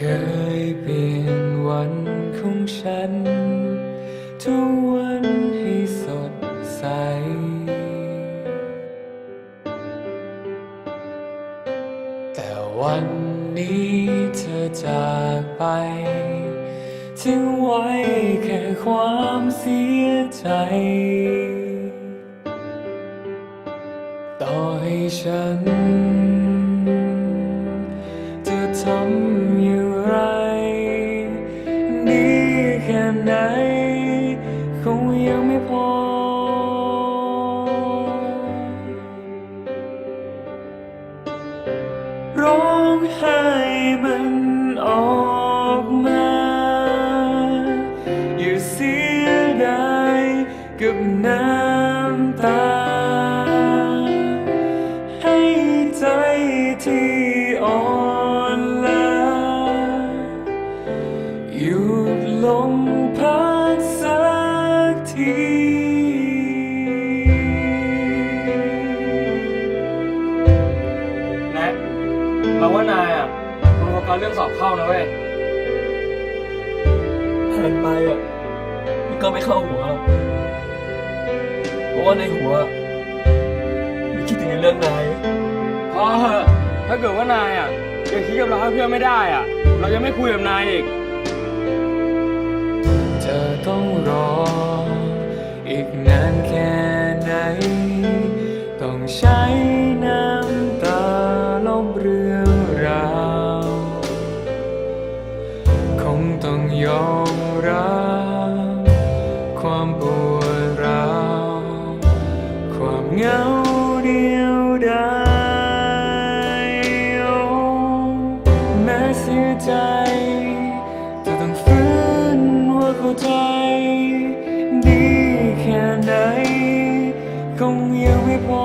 คยเปลี่ยนวันของฉัน ทุกวันให้สดใส แต่วันนี้เธอจากไป ทิ้งไว้แค่ความเสียใจ ต่อให้ฉัน กับน้ำตา ให้ใจที่อ่อนล้าหยุดลงพักสักทีแน็กเราว่านายอะคุณโฟกัสเรื่องสอบเข้านะเว้ยแทนไปอะมันก็ไม่เข้าหัว เพราะว่าในหัวมีคิดถึงเรื่องนายพอเหอะถ้าเกิดว่านายอะยังคิดกับเราให้เพื่อนไม่ได้อะ เราจะไม่คุยกับนายอีกจะต้องรอ อีกนานแค่ไหน ต้องใช้ เหงาเดียวดายโอ้แม้เสียใจจะต้องฟื้นว่าเข้าใจ ดีแค่ไหนคงยังไม่พอ